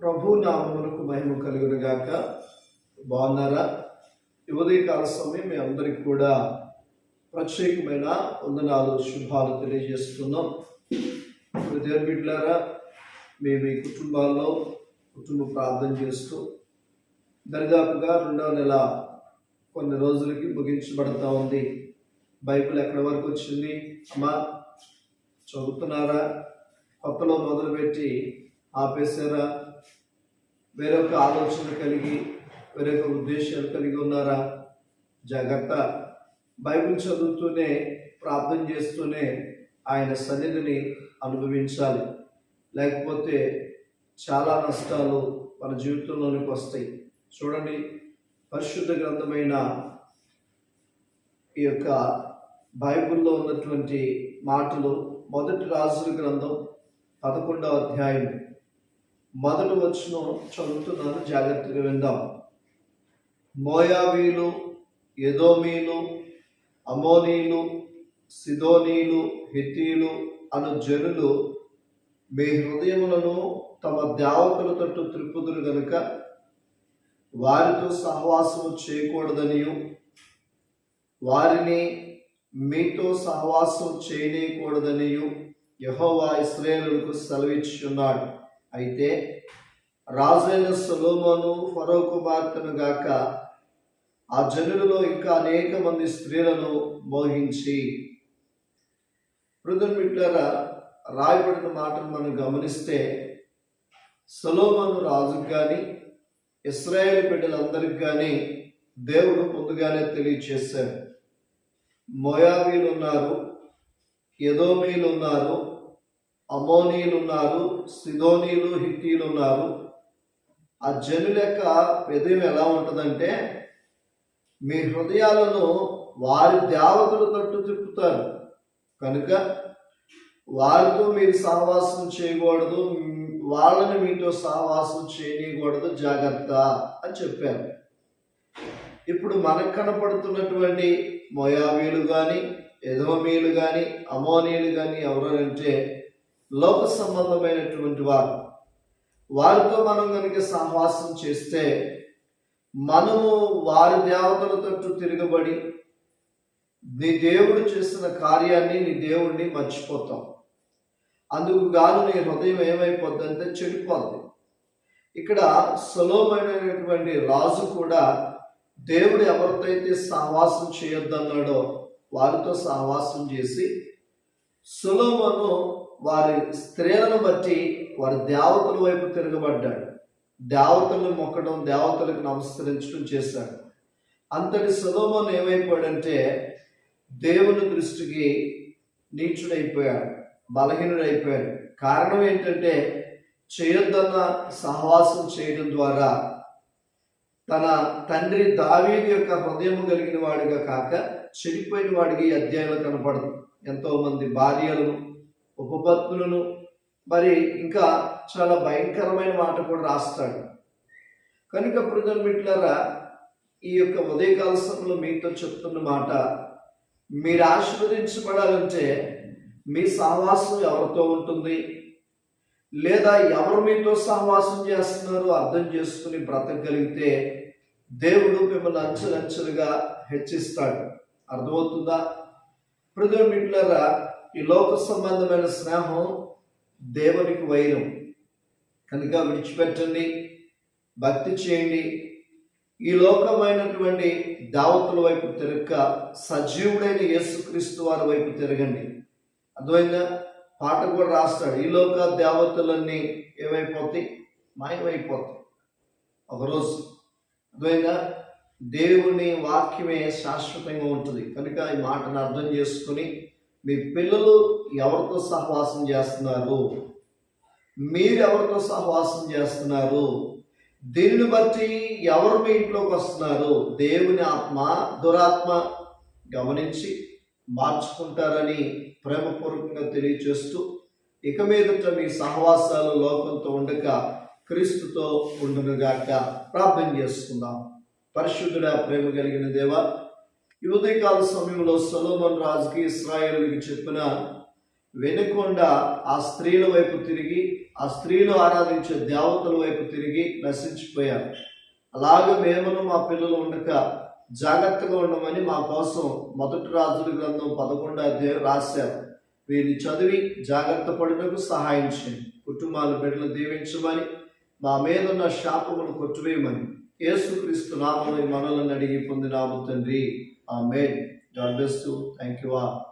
ప్రభు నామములకు మహిమ కలుగును గాక. బాగున్నారా? ఉదయకాల సమయం మీ అందరికి కూడా ప్రత్యేకమైన వందనాలు శుభాలు తెలియజేస్తున్నాం. హృదయ దేవుని మీ మీ కుటుంబాల్లో కుటుంబ ప్రార్థన చేస్తూ దరిదాపుగా రెండవ నెల కొన్ని రోజులకి ముగించబడతా ఉంది. బైబిల్ ఎక్కడి వరకు వచ్చింది? అమ్మా చదువుతున్నారా? కొత్తలో మొదలుపెట్టి ఆపేశారా? వేరొక ఆలోచన కలిగి వేరొక ఉద్దేశాలు కలిగి ఉన్నారా? జాగ్రత్త. బైబిల్ చదువుతూనే ప్రార్థన చేస్తూనే ఆయన సన్నిధిని అనుభవించాలి. లేకపోతే చాలా నష్టాలు మన జీవితంలోనికి వస్తాయి. చూడండి పరిశుద్ధ గ్రంథమైన ఈ యొక్క బైబిల్లో ఉన్నటువంటి మాటలు మొదటి రాజుల గ్రంథం పదకొండవ అధ్యాయం మొదటి వచ్చిన చదువుతున్నాను జాగ్రత్తగా విందాం. మోయాబీలు ఎదోమీలు అమోనీలు సిదోనీలు హితీలు అను జనులు మీ హృదయములను తమ దేవతల తట్టు త్రిప్పుదురు గనుక వారితో సహవాసము చేయకూడదనియు. వారిని మీతో సహవాసం చేయనీయకూడదనియు. యహోవా ఇస్రాయేలులకు సెలవిచ్చున్నాడు అయితే రాజైన సొలోమోను ఫరో కుమార్తెను గాక ఆ జనులలో ఇంకా అనేక మంది స్త్రీలను మోహించి. మిట్లరా రాయబడిన మాటను మనం గమనిస్తే సొలోమోను రాజుకు కానీ ఇస్రాయేల్ బిడ్డలందరికి కానీ దేవుడు ముందుగానే తెలియచేశాడు. మోయాబీలు ఉన్నారు యదోమీలు ఉన్నారు అమోనీలు ఉన్నారు సిదోనీలు హిట్టీలు ఉన్నారు ఆ జనుల యొక్క హృదయం ఎలా ఉంటుందంటే మీ హృదయాలను వారి దేవతలు తట్టు తిప్పుతారు. కనుక వారితో మీరు సహవాసం చేయకూడదు వాళ్ళని మీతో సహవాసం చేయకూడదు జాగ్రత్త అని చెప్పారు. ఇప్పుడు మనకు కనపడుతున్నటువంటి మొయాబీలు కానీ ఎదోమీలు కానీ అమోనీలు కానీ ఎవరంటే లోక సంబంధమైనటువంటి వారు. వారితో మనం కనుక సహవాసం చేస్తే మనము వారి దేవతల తట్టు తిరగబడి నీ దేవుడు చేసిన కార్యాన్ని నీ దేవుడిని మర్చిపోతాం. అందుకు గాను నీ హృదయం ఏమైపోద్దంటే చెడిపోద్ది. ఇక్కడ సులభమైనటువంటి రాజు కూడా దేవుడు ఎవరితో అయితే సహవాసం చేయొద్దన్నాడో వారితో సహవాసం చేసి సులోమను వారి స్త్రీలను బట్టి వారి దేవతల వైపు తిరగబడ్డాడు. దేవతలను మొక్కడం దేవతలకు నమస్కరించడం చేశాడు. అంతటి సులోమను ఏమైపోయాడంటే దేవుని దృష్టికి నీచుడైపోయాడు బలహీనుడైపోయాడు. కారణం ఏంటంటే చేయొద్దన్న సహవాసం చేయడం ద్వారా తన తండ్రి దావీది యొక్క హృదయం కలిగిన వాడిగా కాక చెడిపోయిన వాడికి అధ్యయనం కనపడదు. ఎంతోమంది భార్యలను ఉపపత్నులను మరి ఇంకా చాలా భయంకరమైన మాట కూడా రాస్తాడు. కనుక ప్రజలు మిట్లరా ఈ యొక్క ఉదయకాల సమయంలో మీతో చెప్తున్న మాట మీరు ఆశీర్వదించబడాలంటే మీ సహవాసం ఎవరితో ఉంటుంది? లేదా ఎవరు మీతో సహవాసం చేస్తున్నారో అర్థం చేసుకుని బ్రతకగలిగితే దేవుడు మిమ్మల్ని అంచెలంచెలుగా హెచ్చిస్తాడు. అర్థమవుతుందా? ప్రజలు మిట్లరా ఈ లోక సంబంధమైన స్నేహం దేవునికి వైరం. కనుక విడిచిపెట్టండి భక్తి చేయండి. ఈ లోకమైనటువంటి దావతుల వైపు తిరగక సజీవుడైన యేసుక్రీస్తు వారి వైపు తిరగండి. అర్థమైందా? పాట కూడా రాస్తాడు ఈ లోక దేవతలన్నీ ఏమైపోతాయి? మాయమైపోతాయి. ఒకరోజు అర్థమైందా? దేవుని వాక్యమే శాశ్వతంగా ఉంటుంది. కనుక ఈ మాటను అర్థం చేసుకుని మీ పిల్లలు ఎవరితో సహవాసం చేస్తున్నారు? మీరు ఎవరితో సహవాసం చేస్తున్నారు? దీనిని బట్టి ఎవరు మీ ఇంట్లోకి వస్తున్నారు? దేవుని ఆత్మ దురాత్మ గమనించి మార్చుకుంటారని ప్రేమపూర్వకంగా తెలియచేస్తూ ఇక మీదట మీ సహవాసాలు లోకంతో ఉండక క్రీస్తుతో ఉండునుగాక ప్రార్థన చేసుకుందాం. పరిశుద్ధుడ ప్రేమ కలిగిన దేవ ఈ సమయంలో సొలోమన్ రాజుకి ఇస్రాయేలుకి చెప్పిన వెనుకుండా ఆ స్త్రీల వైపు తిరిగి ఆ స్త్రీలు ఆరాధించే దేవతల వైపు తిరిగి నశించిపోయారు. అలాగే మేమును మా పిల్లలు ఉండక జాగ్రత్తగా ఉండమని మా కోసం మొదటి రాజుల గ్రంథం పదకొండు అధ్యాయం రాశారు. వీరిని చదివి జాగ్రత్త పడినకు సహాయం చేయండి. కుటుంబాల బిడ్డలు దీవించమని మా మీద ఉన్న శాపమును కొట్టువేయమని. యేసుక్రీస్తు నామని మనలను అడిగి పొందినాము తండ్రి. Amen. God bless you. Thank you all.